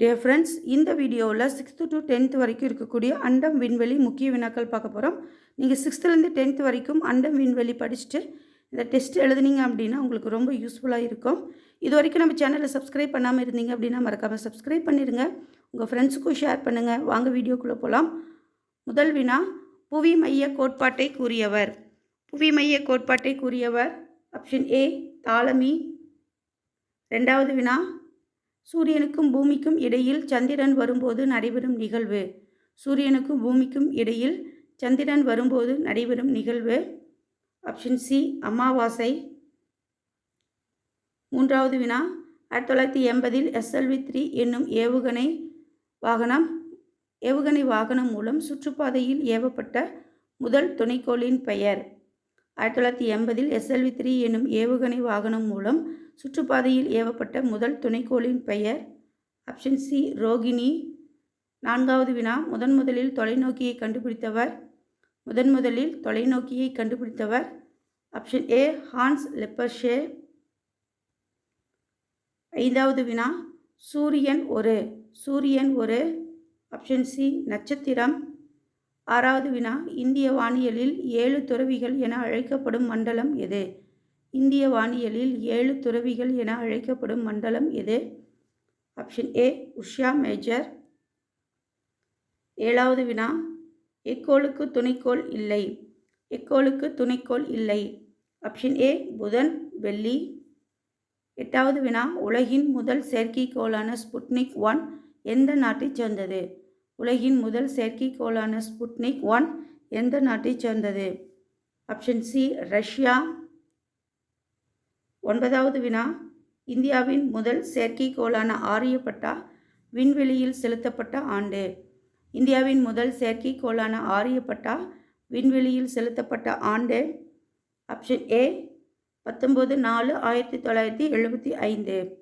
Dear friends இந்த வீடியோவில் sixth to tenth வரைக்கும் இருக்கக்கூடிய அண்டம் விண்வெளி முக்கிய வினாக்கள் பார்க்க போகிறோம் நீங்கள் சிக்ஸ்த்துலேருந்து டென்த் வரைக்கும் அண்டம் விண்வெளி படிச்சுட்டு இந்த டெஸ்ட் எழுதுனீங்க அப்படின்னா உங்களுக்கு ரொம்ப யூஸ்ஃபுல்லாக இருக்கும். இது வரைக்கும் நம்ம சேனலில் சப்ஸ்கிரைப் பண்ணாமல் இருந்தீங்க அப்படின்னா மறக்காமல் சப்ஸ்கிரைப் பண்ணிடுங்க உங்கள் ஃப்ரெண்ட்ஸுக்கும் ஷேர் பண்ணுங்கள் வாங்க வீடியோக்குள்ளே போகலாம் முதல் வினா புவி மைய கோட்பாட்டை கூறியவர். புவி மைய கோட்பாட்டை கூறியவர். ஆப்ஷன் ஏ தாலமி ரெண்டாவது வினா சூரியனுக்கும் பூமிக்கும் இடையில் சந்திரன் வரும்போது நடைபெறும் நிகழ்வு. சூரியனுக்கும் பூமிக்கும் இடையில் சந்திரன் வரும்போது நடைபெறும் நிகழ்வு. ஆப்ஷன் சி அமாவாசை. மூன்றாவது வினா ஆயிரத்தி தொள்ளாயிரத்தி எண்பதில் எஸ்எல்வி த்ரீ என்னும் ஏவுகணை வாகனம் ஏவுகணை வாகனம் மூலம் சுற்றுப்பாதையில் ஏவப்பட்ட முதல் துணைக்கோளின் பெயர். ஆயிரத்தி தொள்ளாயிரத்தி எண்பதில் எஸ்எல்வி த்ரீ என்னும் ஏவுகணை வாகனம் மூலம் சுற்றுப்பாதையில் ஏவப்பட்ட முதல் துணைக்கோளின் பெயர் ஆப்ஷன் சி ரோகிணி. நான்காவது வினா முதன் முதலில் தொலைநோக்கியை கண்டுபிடித்தவர். முதன் முதலில் தொலைநோக்கியை கண்டுபிடித்தவர். Option A Hans Lippershey. ஐந்தாவது வினா சூரியன் ஒரு சூரியன் ஒரு. ஆப்ஷன் சி நட்சத்திரம். ஆறாவது வினா இந்திய வானியலில் ஏழு துறவிகள் என அழைக்கப்படும் மண்டலம் எது? இந்திய வானியலில் ஏழு துறவிகள் என அழைக்கப்படும் மண்டலம் எது? ஆப்ஷன் ஏ உஷா மேஜர் ஏழாவது வினா எக்கோளுக்கு துணைக்கோள் இல்லை. எக்கோளுக்கு துணைக்கோள் இல்லை. ஆப்ஷன் ஏ புதன் வெள்ளி. எட்டாவது வினா உலகின் முதல் செயற்கைக்கோளான ஸ்புட்னிக் ஒன் எந்த நாட்டைச் சேர்ந்தது? உலகின் முதல் செயற்கைக்கோளான ஸ்புட்னிக் ஒன் எந்த நாட்டைச் சேர்ந்தது? Option C Russia. ஒன்பதாவது வினா. இந்தியாவின் முதல் செயற்கைக்கோளான ஆரியப்பட்டா விண்வெளியில் செலுத்தப்பட்ட ஆண்டு. இந்தியாவின் முதல் செயற்கைக்கோளான ஆரியப்பட்டா விண்வெளியில் செலுத்தப்பட்ட ஆண்டு. ஆப்ஷன் ஏ பத்தொம்போது நாலு ஆயிரத்தி தொள்ளாயிரத்தி எழுபத்தி ஐந்து.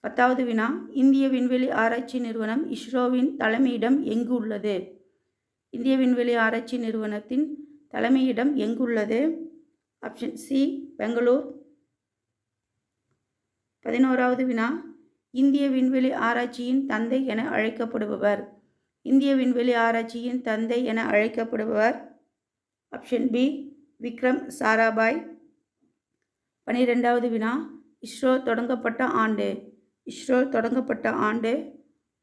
பத்தாவது வினா. இந்திய விண்வெளி ஆராய்ச்சி நிறுவனம் இஸ்ரோவின் தலைமையிடம் எங்கு உள்ளது இந்திய விண்வெளி ஆராய்ச்சி நிறுவனத்தின் தலைமையிடம் எங்குள்ளது? Option C Bangalore. பதினோராவது வினா. இந்திய விண்வெளி ஆராய்ச்சியின் தந்தை என அழைக்கப்படுபவர். இந்திய விண்வெளி ஆராய்ச்சியின் தந்தை என அழைக்கப்படுபவர். Option B Vikram Sarabhai. பனிரெண்டாவது வினா. இஸ்ரோ தொடங்கப்பட்ட ஆண்டு. இஸ்ரோ தொடங்கப்பட்ட ஆண்டு.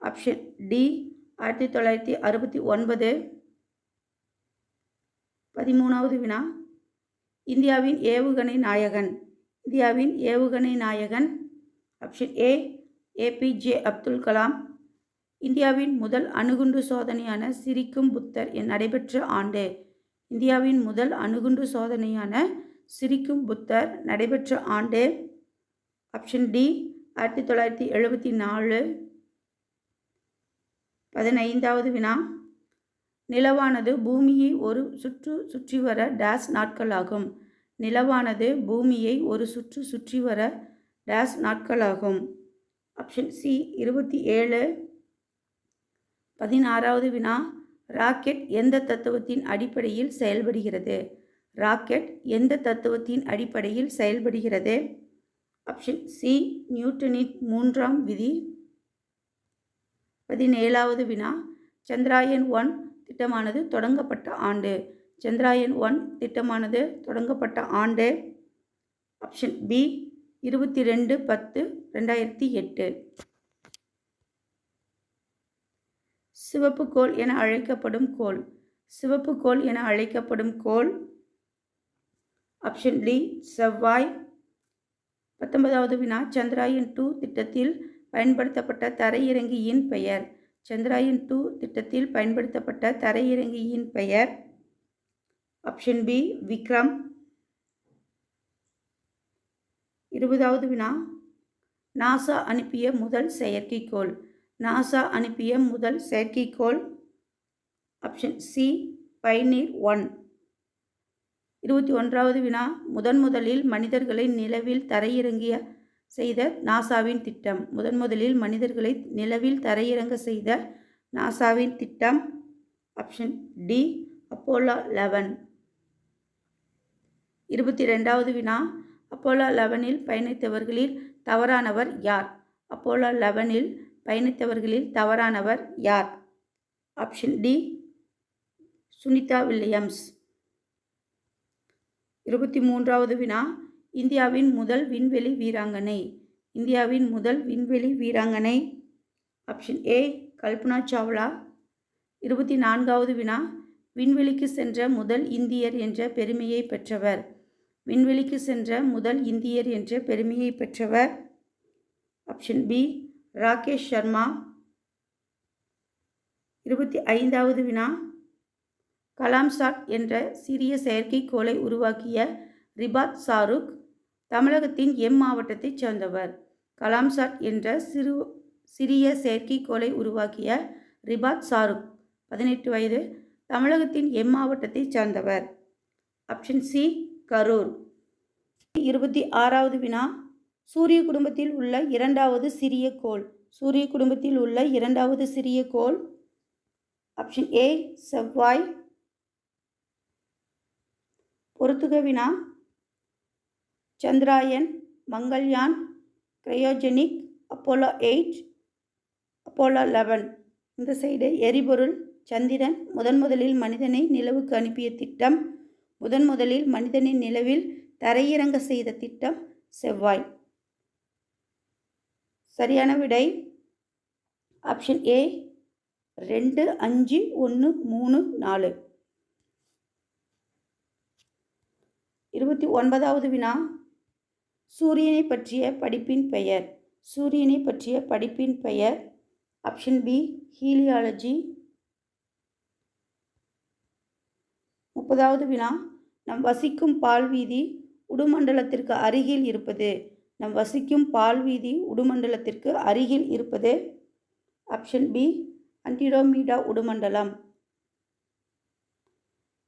ஆப்ஷன் டி ஆயிரத்தி தொள்ளாயிரத்தி அறுபத்தி ஒன்பது. பதிமூணாவது வினா. இந்தியாவின் ஏவுகணை நாயகன். இந்தியாவின் ஏவுகணை நாயகன் option A APJ Abdul Kalam இந்தியாவின் முதல் அணுகுண்டு சோதனையான சிரிக்கும் புத்தர் நடைபெற்ற ஆண்டு. இந்தியாவின் முதல் அணுகுண்டு சோதனையான சிரிக்கும் புத்தர் நடைபெற்ற ஆண்டு. ஆப்ஷன் டி ஆயிரத்தி தொள்ளாயிரத்தி எழுபத்தி நாலு. பதினைந்தாவது வினா. நிலவானது பூமியை ஒரு சுற்று சுற்றி வர டேஸ் நாட்களாகும். நிலவானது பூமியை ஒரு சுற்று சுற்றி வர டேஸ் நாட்களாகும். ஆப்ஷன் சி இருபத்தி ஏழு. பதினாறாவது வினா ராக்கெட் எந்த தத்துவத்தின் அடிப்படையில் செயல்படுகிறது? ராக்கெட் எந்த தத்துவத்தின் அடிப்படையில் செயல்படுகிறது? ஆப்ஷன் சி நியூட்டனின் மூன்றாம் விதி. பதினேழாவது வினா சந்திராயன் ஒன் திட்டமானது தொடங்கப்பட்ட ஆண்டு. சந்திராயன் ஒன் திட்டமானது தொடங்கப்பட்ட ஆண்டு. ஆப்ஷன் பி இருபத்தி ரெண்டு பத்து ரெண்டாயிரத்தி எட்டு. சிவப்பு கோள் என அழைக்கப்படும் கோல் சிவப்பு கோள் என அழைக்கப்படும் கோல் ஆப்ஷன் டி செவ்வாய். பத்தொன்பதாவது வினா சந்திராயன் டூ திட்டத்தில் பயன்படுத்தப்பட்ட தரையிறங்கியின் பெயர். சந்திராயன் டூ திட்டத்தில் பயன்படுத்தப்பட்ட தரையிறங்கியின் பெயர். Option B Vikram. இருபதாவது வினா. நாசா அனுப்பிய முதல் செயற்கைக்கோள். நாசா அனுப்பிய முதல் செயற்கைக்கோள். Option C Pioneer one. இருபத்தி ஒன்றாவது வினா. முதன் முதலில் மனிதர்களை நிலவில் தரையிறங்கிய செய்த நாசாவின் திட்டம். முதன் முதலில் மனிதர்களை நிலவில் தரையிறங்க செய்த நாசாவின் திட்டம். Option D Apollo eleven. இருபத்தி ரெண்டாவது வினா. அப்போலோ லெவனில் பயணித்தவர்களில் தவறானவர் யார்? அப்போலோ லெவனில் பயணித்தவர்களில் தவறானவர் யார்? Option D Sunita Williams. இருபத்தி மூன்றாவது வினா இந்தியாவின் முதல் விண்வெளி வீராங்கனை. இந்தியாவின் முதல் விண்வெளி வீராங்கனை. Option A Kalpana Chawla. இருபத்தி நான்காவது வினா விண்வெளிக்கு சென்ற முதல் இந்தியர் என்ற பெருமையை பெற்றவர். விண்வெளிக்கு சென்ற முதல் இந்தியர் என்ற பெருமையை பெற்றவர். ஆப்ஷன் பி ராகேஷ் சர்மா இருபத்தி ஐந்தாவது வினா கலாம்சாட் என்ற சிறிய செயற்கைக்கோளை உருவாக்கிய ரிபாத் சாருக் தமிழகத்தின் எம் மாவட்டத்தைச் சேர்ந்தவர். கலாம்சாட் என்ற சிறு சிறிய செயற்கைக்கோளை உருவாக்கிய ரிபாத் சாருக் பதினெட்டு வயது தமிழகத்தின் எம் மாவட்டத்தைச் சேர்ந்தவர். Option C Karur. இருபத்தி ஆறாவது வினா. சூரிய குடும்பத்தில் உள்ள இரண்டாவது சிறிய கோள். சூரிய குடும்பத்தில் உள்ள இரண்டாவது சிறிய கோள். ஆப்ஷன் ஏ செவ்வாய். பொறுத்துக வினா. Chandrayaan Mangalyaan cryogenic Apollo eight Apollo eleven. இந்த சைடு எரிபொருள் சந்திரன் முதன் முதலில் மனிதனை நிலவுக்கு அனுப்பிய திட்டம். முதன் முதலில் மனிதனின் நிலவில் தரையிறங்க செய்த திட்டம் செவ்வாய். சரியான விடை ஆப்ஷன் ஏ ரெண்டு அஞ்சு ஒன்று மூணு நாலு. இருபத்தி ஒன்பதாவது வினா. சூரியனை பற்றிய படிப்பின் பெயர். சூரியனை பற்றிய படிப்பின் பெயர் ஆப்ஷன் பி ஹீலியாலஜி. முப்பதாவது வினா. நம் வசிக்கும் பால்வீதி உடுமண்டலத்திற்கு அருகில் இருப்பது. நம் வசிக்கும் பால்வீதி உடுமண்டலத்திற்கு அருகில் இருப்பது. ஆப்ஷன் பி அன்டிடோமீடா உடுமண்டலம்.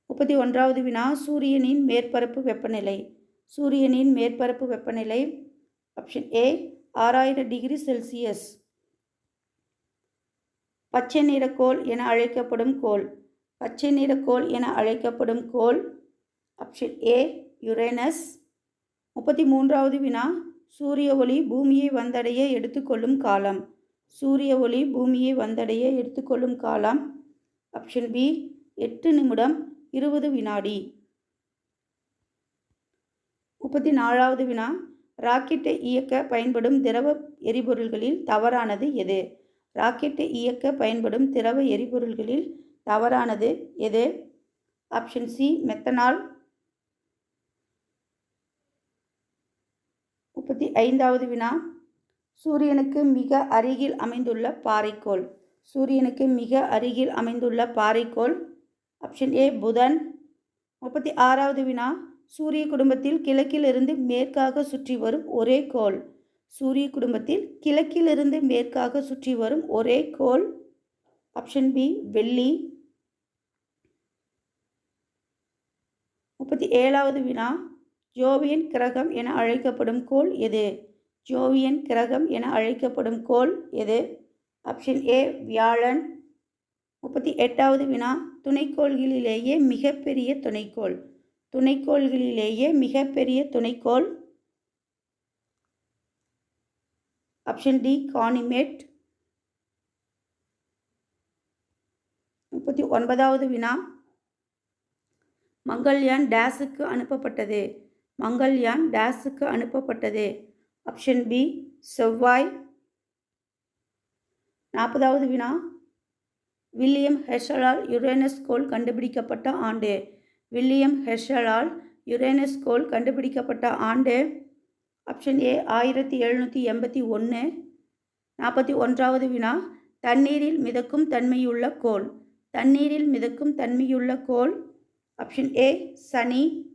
முப்பத்தி ஒன்றாவது வினா சூரியனின் மேற்பரப்பு வெப்பநிலை. சூரியனின் மேற்பரப்பு வெப்பநிலை. ஆப்ஷன் ஏ ஆறாயிரம் டிகிரி செல்சியஸ். பச்சை நிறக்கோள் என அழைக்கப்படும் கோள். பச்சை நிறக்கோள் என அழைக்கப்படும் கோள் ஆப்ஷன் ஏ யுரேனஸ். முப்பத்தி மூன்றாவது வினா சூரிய ஒளி பூமியை வந்தடைய எடுத்துக்கொள்ளும் காலம். சூரிய ஒளி பூமியை வந்தடைய எடுத்துக்கொள்ளும் காலம். ஆப்ஷன் பி எட்டு நிமிடம் இருபது வினாடி. முப்பத்தி நாலாவது வினா ராக்கெட்டை இயக்க பயன்படும் திரவ எரிபொருள்களில் தவறானது எது? ராக்கெட்டை இயக்க பயன்படும் திரவ எரிபொருள்களில் தவறானது எது? Option C methanol. முப்பத்தி ஐந்தாவது வினா. சூரியனுக்கு மிக அருகில் அமைந்துள்ள பாறைக்கோள். சூரியனுக்கு மிக அருகில் அமைந்துள்ள பாறைக்கோள். ஆப்ஷன் ஏ புதன். முப்பத்தி ஆறாவது வினா. சூரிய குடும்பத்தில் கிழக்கிலிருந்து மேற்காக சுற்றி வரும் ஒரே கோள். சூரிய குடும்பத்தில் கிழக்கிலிருந்து மேற்காக சுற்றி வரும் ஒரே கோள். ஆப்ஷன் பி வெள்ளி. முப்பத்தி ஏழாவது வினா. ஜோவியன் கிரகம் என அழைக்கப்படும் கோள் எது? ஜோவியன் கிரகம் என அழைக்கப்படும் கோள் எது? ஆப்ஷன் ஏ வியாழன். முப்பத்தி எட்டாவது வினா. துணைக்கோள்களிலேயே மிகப்பெரிய துணைக்கோள். துணைக்கோள்களிலேயே மிகப்பெரிய துணைக்கோள். Option D Ganymede. முப்பத்தி ஒன்பதாவது வினா. மங்கள்யான் டேஸுக்கு அனுப்பப்பட்டது. மங்கள்யான் டேஸுக்கு அனுப்பப்பட்டது. ஆப்ஷன் பி செவ்வாய். நாற்பதாவது வினா. வில்லியம் ஹெர்ஷலால் யுரேனஸ் கோல் கண்டுபிடிக்கப்பட்ட ஆண்டு. வில்லியம் ஹெர்ஷலால் யுரேனஸ் கோல் கண்டுபிடிக்கப்பட்ட ஆண்டு. ஆப்ஷன் ஏ ஆயிரத்தி எழுநூற்றி எண்பத்தி ஒன்று நாற்பத்தி ஒன்றாவது வினா. தண்ணீரில் மிதக்கும் தன்மையுள்ள கோல். தண்ணீரில் மிதக்கும் தன்மையுள்ள கோல். ஆப்ஷன் ஏ சனி.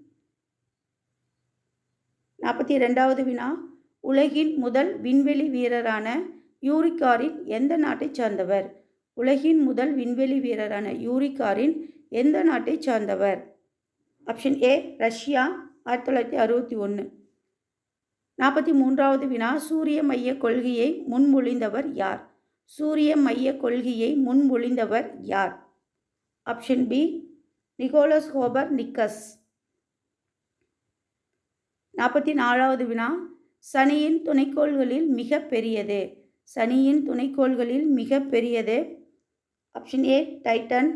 நாற்பத்தி ரெண்டாவது வினா. உலகின் முதல் விண்வெளி வீரரான யூரிகாரின் எந்த நாட்டைச் சார்ந்தவர்? உலகின் முதல் விண்வெளி வீரரான யூரிகாரின் எந்த நாட்டைச் சார்ந்தவர்? ஆப்ஷன் ஏ ரஷ்யா ஆயிரத்தி தொள்ளாயிரத்தி அறுபத்தி ஒன்று நாற்பத்தி மூன்றாவது வினா சூரிய மைய கொள்கையை முன்மொழிந்தவர் யார்? சூரிய மைய கொள்கையை முன்மொழிந்தவர் யார்? Option B Nicolaus Copernicus நாற்பத்தி நாலாவது வினா. சனியின் துணைக்கோள்களில் மிக பெரியது. சனியின் துணைக்கோள்களில் மிக பெரியது. ஆப்ஷன் ஏ டைட்டன்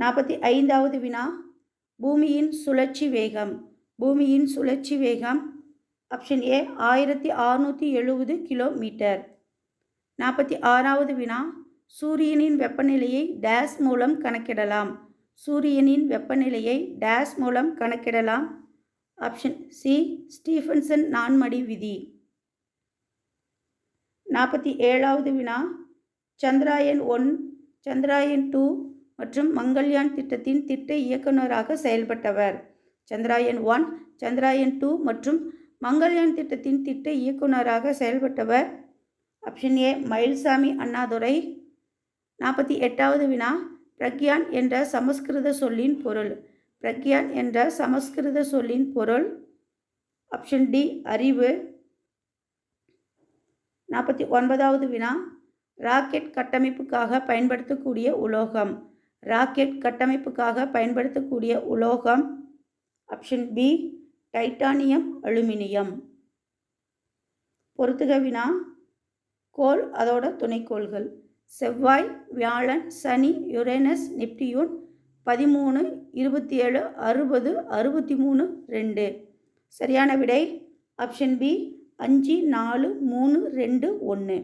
நாற்பத்தி ஐந்தாவது வினா. பூமியின் சுழற்சி வேகம். பூமியின் சுழற்சி வேகம். ஆப்ஷன் ஏ ஆயிரத்தி அறுநூற்றி எழுபது கிலோமீட்டர். நாற்பத்தி ஆறாவது வினா. சூரியனின் வெப்பநிலையை டேஸ் மூலம் கணக்கிடலாம். சூரியனின் வெப்பநிலையை டேஸ் மூலம் கணக்கிடலாம். ஆப்ஷன் சி ஸ்டீஃபன்சன் நான்மடி விதி. நாற்பத்தி ஏழாவது வினா சந்திராயன் ஒன் சந்திராயன் டூ மற்றும் மங்கள்யான் திட்டத்தின் திட்ட இயக்குநராக செயல்பட்டவர். சந்திராயன் ஒன் சந்திராயன் டூ மற்றும் மங்கள்யான் திட்டத்தின் திட்ட இயக்குநராக செயல்பட்டவர். Option A Mayilsamy Annadurai. நாற்பத்தி எட்டாவது வினா பிரக்யான் என்ற சமஸ்கிருத சொல்லின் பொருள். பிரக்யான் என்ற சமஸ்கிருத சொல்லின் பொருள். ஆப்ஷன் டி அறிவு. நாற்பத்தி ஒன்பதாவது வினா. ராக்கெட் கட்டமைப்புக்காக பயன்படுத்தக்கூடிய உலோகம். ராக்கெட் கட்டமைப்புக்காக பயன்படுத்தக்கூடிய உலோகம். Option B titanium aluminium. பொறுத்துக வினா. கோல் அதோட துணைக்கோள்கள். செவ்வாய் வியாழன் சனி யுரேனஸ் நெப்டியூன் பதிமூணு இருபத்தி ஏழு அறுபது அறுபத்தி மூணு ரெண்டு. சரியான விடை? ஆப்ஷன் பி அஞ்சு நாலு மூணு ரெண்டு ஒன்று